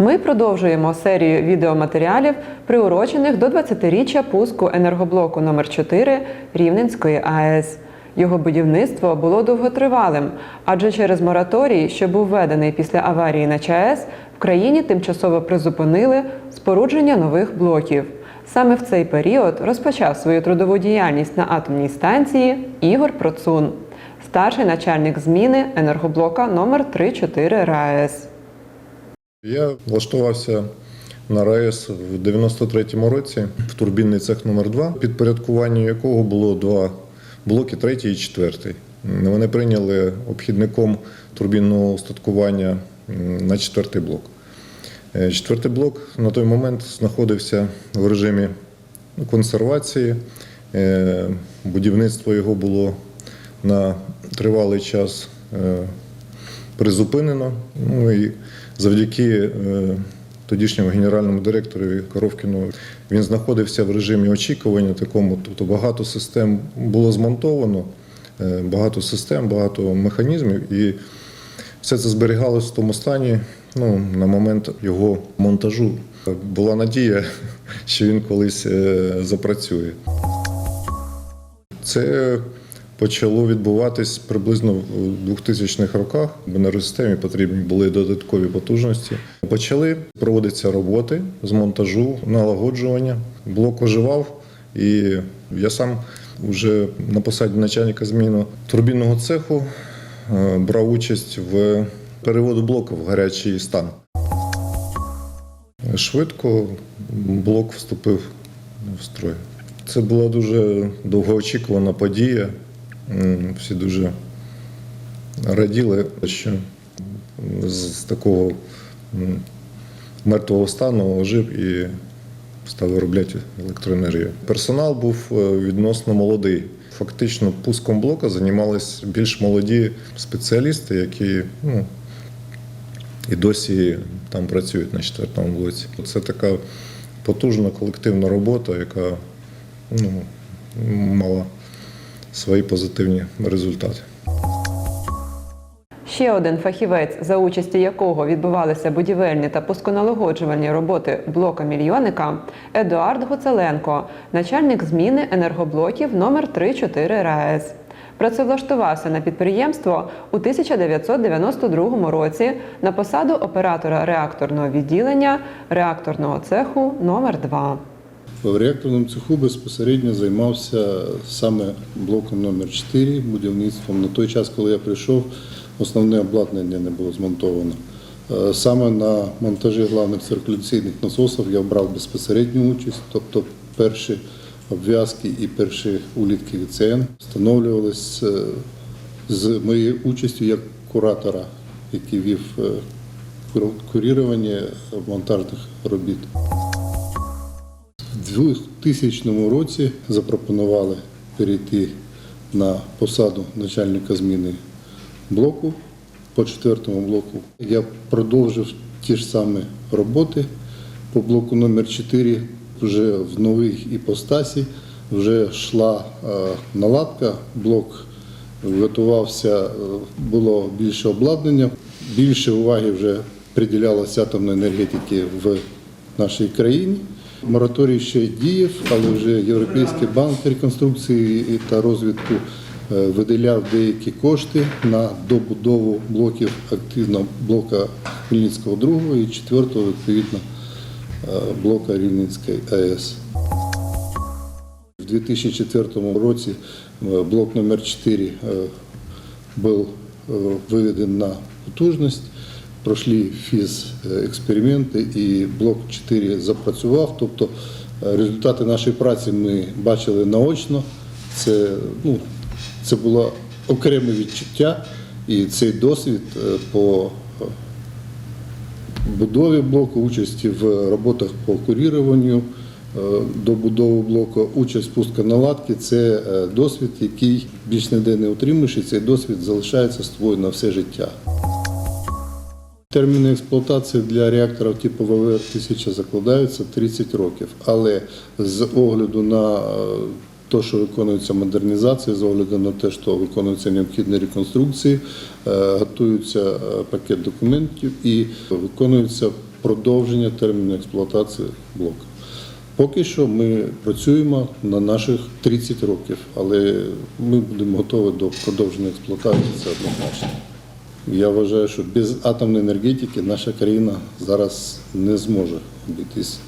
Ми продовжуємо серію відеоматеріалів, приурочених до 20-річчя пуску енергоблоку номер 4 Рівненської АЕС. Його будівництво було довготривалим, адже через мораторій, що був введений після аварії на ЧАЕС, в країні тимчасово призупинили спорудження нових блоків. Саме в цей період розпочав свою трудову діяльність на атомній станції Ігор Процун, старший начальник зміни енергоблока номер 3-4 РАЕС. Я влаштувався на РАЕС в 93-му році в турбінний цех номер 2 підпорядкуванню якого було два блоки, третій і четвертий. Вони прийняли обхідником турбінного устаткування на четвертий блок. Е, Четвертий блок на той момент знаходився в режимі консервації. Е, Будівництво його було на тривалий час е, призупинено. Ну і завдяки е, тодішньому генеральному директору Коровкіну він знаходився в режимі очікування такому. Тобто багато систем було змонтовано, е, багато систем, багато механізмів, і все це зберігалося в тому стані. Ну, на момент його монтажу була надія, що він колись е, запрацює. Це почало відбуватись приблизно в 2000-х роках. В енергосистемі потрібні були додаткові потужності. Почали проводитися роботи з монтажу, налагоджування. Блок оживав, і я сам вже на посаді начальника зміну турбінного цеху е, брав участь в переводу блоку в гарячий стан. Швидко блок вступив в строй. Це була дуже довгоочікувана подія. Всі дуже раділи, що з такого мертвого стану ожив і став виробляти електроенергію. Персонал був е, відносно молодий. Фактично пуском блока займалися більш молоді спеціалісти, які ну, і досі там працюють на четвертому блоці. Це така потужна колективна робота, яка ну, мала свої позитивні результати. Ще один фахівець, за участі якого відбувалися будівельні та пусконалагоджувальні роботи блока мільйонника, Едуард Гуцеленко, начальник зміни енергоблоків номер 3-4 РАЕС. Працевлаштувався на підприємство у 1992 році на посаду оператора реакторного відділення реакторного цеху номер 2 В реакторному цеху безпосередньо займався саме блоком номер 4 будівництвом. На той час, коли я прийшов, основне обладнання не було змонтовано. Е, Саме на монтажі главних циркуляційних насосів я брав безпосередню участь, тобто перші обв'язки і перші улітки ВЦН встановлювалися е, з моєю участю як куратора, який вів е, курірування монтажних робіт. У 2000 році запропонували перейти на посаду начальника зміни блоку по четвертому блоку. Я продовжив ті ж самі роботи по блоку номер 4 вже в новій іпостасі. Вже йшла е, наладка, блок готувався, е, було більше обладнання, більше уваги вже приділялося атомної енергетики в нашій країні. Мораторій ще діяв, але вже Європейський банк реконструкції та розвитку е, виділяв деякі кошти на добудову блоків активно блока Хмельницького 2 і 4 відповідно е, блока Рівненської АЕС. В 2004 році е, блок номер 4 е, був е, виведен на потужність. Пройшли фіз-експерименти і блок 4 запрацював. Тобто е, результати нашої праці ми бачили наочно. Це, ну, це було окреме відчуття, і цей досвід е, по е, будові блоку, участі в роботах по куріруванню е, до будови блоку, участь в пусконаладки – це е, досвід, який більш ніде не отримуєш, і цей досвід залишається з тобою на все життя. Терміни експлуатації для реакторів типу ВВР-1000 закладаються 30 років, але з огляду на е, те, що виконується модернізація, з огляду на те, що виконуються необхідні реконструкції, е, готується е, пакет документів і виконуються продовження терміну експлуатації блоку. Поки що ми працюємо на наших 30 років, але ми будемо готові до продовження експлуатації, це однозначно. Я вважаю, що без атомної енергетики наша країна зараз не зможе обійтись